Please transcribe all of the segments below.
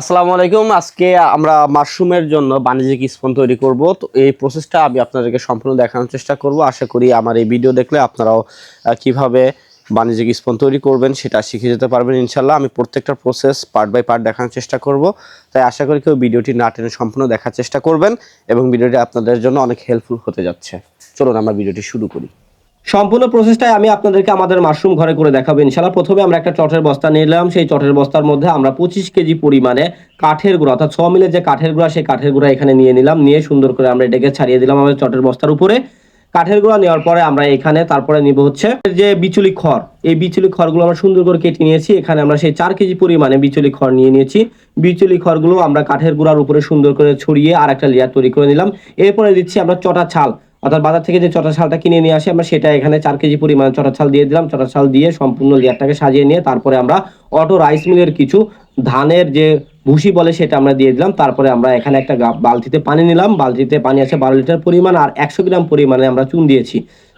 আসসালামু আলাইকুম। আজকে আমরা মাশরুমের জন্য বাণিজ্যিক স্পন তৈরি করব। তো এই প্রসেসটা আমি আপনাদেরকে সম্পূর্ণ দেখানোর চেষ্টা করব। আশা করি আমার এই ভিডিও দেখলে আপনারাও কীভাবে বাণিজ্যিক স্পন তৈরি করবেন সেটা শিখে যেতে পারবেন ইনশাল্লাহ আমি প্রত্যেকটা প্রসেস পার্ট বাই পার্ট দেখানোর চেষ্টা করব। তাই আশা করি কেউ ভিডিওটি না টেনে সম্পূর্ণ দেখার চেষ্টা করবেন এবং ভিডিওটি আপনাদের জন্য অনেক হেল্পফুল হতে যাচ্ছে। চলুন আমরা ভিডিওটি শুরু করি। সম্পূর্ণ প্রসেসটাই আমি আপনাদেরকে আমাদের মাশরুম ঘরে করে দেখাবো। ইনশাল্লাহ প্রথমে আমরা একটা চটের বস্তা নিলাম। সেই চটের বস্তার মধ্যে আমরা পঁচিশ কেজি পরিমাণে কাঠের গুঁড়া, অর্থাৎ ছ মিলে যে কাঠের গুঁড়া, সেই কাঠের গুঁড়া এখানে নিয়ে নিলাম। নিয়ে সুন্দর করে আমরা এটাকে ছাড়িয়ে দিলাম আমাদের চটের বস্তার উপরে। কাঠের গুঁড়া নেওয়ার পরে আমরা এখানে তারপরে নিব হচ্ছে যে বিচুলি খড়। এই বিচুলি খড়গুলো আমরা সুন্দর করে কেটে নিয়েছি। এখানে আমরা সেই চার কেজি পরিমাণে বিচুলি খড় নিয়ে নিয়েছি। বিচুলি খড়গুলো আমরা কাঠের গুঁড়ার উপরে সুন্দর করে ছড়িয়ে আর একটা লেয়ার তৈরি করে নিলাম। এরপরে দিচ্ছি আমরা চটা ছাল। অর্থাৎ বাজার থেকে যে চটা ছালটা কিনে নিয়ে আসি, আমরা সেটা এখানে চার কেজি পরিমাণ চটা ছাল দিয়ে দিলাম। চটা ছাল দিয়ে সম্পূর্ণ লেয়ারটাকে সাজিয়ে নিয়ে তারপরে আমরা অটো রাইস মিলের কিছু ধানের যে ভুসি বলে সেটা আমরা দিয়ে দিলাম। তারপরে আমরা এখানে একটা বালতিতে পানি নিলাম। বালতিতে পানি আছে বারো লিটার পরিমাণ আর একশো গ্রাম পরিমাণে আমরা চুন দিয়েছি।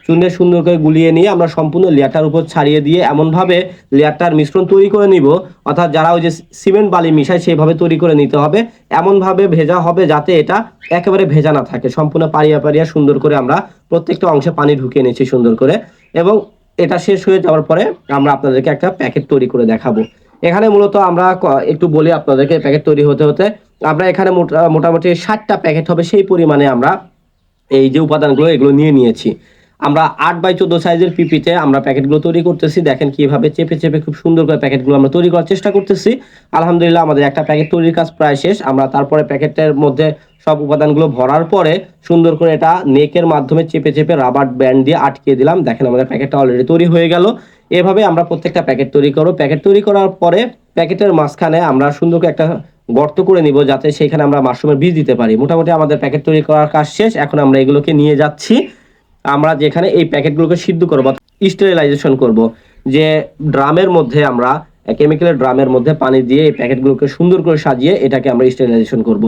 চুন সুন্দর করে গুলিয়ে নিয়ে আমরা সম্পূর্ণ লেয়ারটার উপর ছাড়িয়ে দিয়ে এমনভাবে লেয়ারটার মিশ্রণ তৈরি করে নিব। অর্থাৎ যারা ওই যে সিমেন্ট বালি মিশায় সেইভাবে তৈরি করে নিতে হবে। এমনভাবে ভেজা হবে যাতে এটা একেবারে ভেজা না থাকে। সম্পূর্ণ পারিয়া পারিয়া সুন্দর করে আমরা প্রত্যেকটা অংশে পানি ঢুকিয়ে নিচ্ছি সুন্দর করে। এবং এটা শেষ হয়ে যাওয়ার পরে আমরা আপনাদেরকে একটা প্যাকেট তৈরি করে দেখাবো। এখানে মূলত আমরা একটু বলি আপনাদেরকে প্যাকেট তৈরি হতে হতে। আমরা এখানে মোটা- মোটামুটি ষাটটা প্যাকেট হবে সেই পরিমাণে আমরা এই যে উপাদানগুলো এগুলো নিয়ে নিয়েছি। আমরা আট বাই চোদ্দ সাইজের পিপিতে আমরা প্যাকেটগুলো তৈরি করতেছি। দেখেন কীভাবে চেপে চেপে খুব সুন্দর করে প্যাকেটগুলো আমরা তৈরি করার চেষ্টা করতেছি। আলহামদুলিল্লাহ আমাদের একটা প্যাকেট তৈরির কাজ প্রায় শেষ। আমরা তারপরে প্যাকেটের মধ্যে সব উপাদানগুলো ভরার পরে সুন্দর করে এটা নেকের মাধ্যমে চেপে চেপে রাবার ব্যান্ড দিয়ে আটকে দিলাম। দেখেন আমাদের প্যাকেটটা অলরেডি তৈরি হয়ে গেল। এভাবে আমরা প্রত্যেকটা প্যাকেট তৈরি করব। প্যাকেট তৈরি করার পরে প্যাকেটের মাঝখানে আমরা সুন্দর করে একটা গর্ত করে নিব যাতে সেখানে আমরা মাশরুমের বীজ দিতে পারি। মোটামুটি আমাদের প্যাকেট তৈরি করার কাজ শেষ। এখন আমরা এগুলোকে নিয়ে যাচ্ছি। আমরা যেখানে এই প্যাকেটগুলোকে সিদ্ধ করব স্টেরিলাইজেশন করব, যে ড্রামের মধ্যে আমরা কেমিক্যালের ড্রামের মধ্যে পানি দিয়ে এই প্যাকেটগুলোকে সুন্দর করে সাজিয়ে এটাকে আমরা স্টেরিলাইজেশন করব।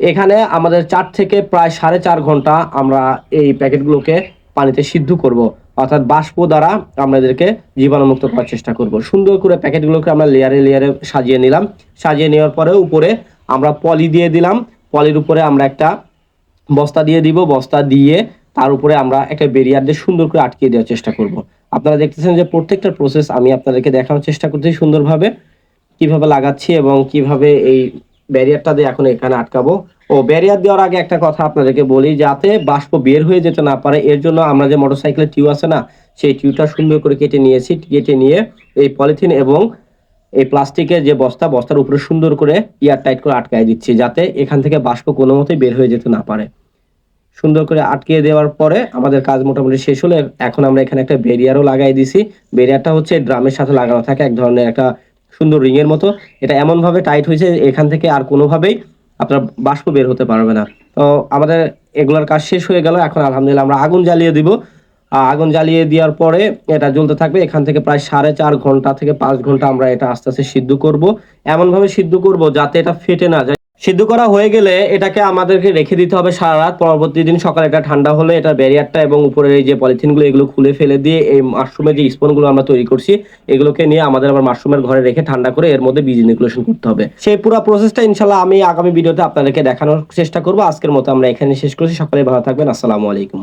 এখানে আমাদের চার থেকে প্রায় সাড়ে চার ঘণ্টা আমরা এই প্যাকেটগুলোকে পানিতে সিদ্ধ করব, অর্থাৎ বাষ্প দ্বারা আমরা এদেরকে জীবাণুমুক্ত করার চেষ্টা করব। সুন্দর করে প্যাকেটগুলোকে আমরা লেয়ারে লেয়ারে সাজিয়ে নিলাম। সাজিয়ে নেওয়ার পরে উপরে আমরা পলি দিয়ে দিলাম। পলির উপরে আমরা একটা বস্তা দিয়ে দিব। বস্তা দিয়ে তার উপরে আমরা একটা বেরিয়ার দিয়ে সুন্দর করে আটকিয়ে দেওয়ার চেষ্টা করব। আপনারা দেখতেছেন যে প্রত্যেকটা প্রসেস আমি আপনাদেরকে দেখানোর চেষ্টা করতেছি সুন্দরভাবে, কীভাবে লাগাচ্ছি এবং কীভাবে এই ব্যারিয়ারটা দিয়ে এখন এখানে আটকাবো। ও ব্যারিয়ার দেওয়ার আগে একটা কথা আপনাদেরকে বলি, যাতে বাষ্প বের হয়ে যেতে না পারে, এর জন্য আমরা যে মোটরসাইকেলের টিউ আছে না, সেই টিউটা সুন্দর করে কেটে নিয়েছি, কেটে নিয়ে এই পলিথিন এবং এই প্লাস্টিকের যে বস্তা, বস্তার উপরে সুন্দর করে ইয়ার টাইট করে আটকায় দিচ্ছি, যাতে এখান থেকে বাষ্প কোনো মতেই বের হয়ে যেতে না পারে। সুন্দর করে আটকিয়ে দেওয়ার পরে আমাদের কাজ মোটামুটি শেষ হলে। এখন আমরা এখানে একটা বেরিয়ারও লাগাই দিছি। বেরিয়ারটা হচ্ছে ড্রামের সাথে লাগানো থাকে, এক ধরনের একটা সুন্দর রিং এর মতো। এটা এমন ভাবে টাইট হয়েছে এখান থেকে আর কোনোভাবেই আপনার বাষ্প বের হতে পারবে না। তো আমাদের এগুলোর কাজ শেষ হয়ে গেল। এখন আলহামদুলিল্লাহ আমরা আগুন জ্বালিয়ে দিব। আগুন জ্বালিয়ে দেওয়ার পরে এটা জ্বলতে থাকবে। এখান থেকে প্রায় সাড়ে চার ঘণ্টা থেকে পাঁচ ঘণ্টা আমরা এটা আস্তে আস্তে সিদ্ধ করব। এমন ভাবে সিদ্ধ করব যাতে এটা ফেটে না যায়। সিদ্ধ করা হয়ে গেলে এটাকে আমাদেরকে রেখে দিতে হবে সারা রাত। পরবর্তী দিন সকালে এটা ঠান্ডা হলে এটা ব্যারিয়ারটা এবং উপরের এই যে পলিথিনগুলো, এগুলো খুলে ফেলে দিয়ে এই মাশরুমের যে স্পনগুলো আমরা তৈরি করছি, এগুলোকে নিয়ে আমাদের আবার মাশরুমের ঘরে রেখে ঠান্ডা করে এর মধ্যে বীজ নিকুলেশন করতে হবে। সেই পুরো প্রসেসটা ইনশাল্লাহ আমি আগামী ভিডিওতে আপনাদেরকে দেখানোর চেষ্টা করব। আজকের মতো আমরা এখানে শেষ করছি। সকালে ভালো থাকবেন। আসসালামু আলাইকুম।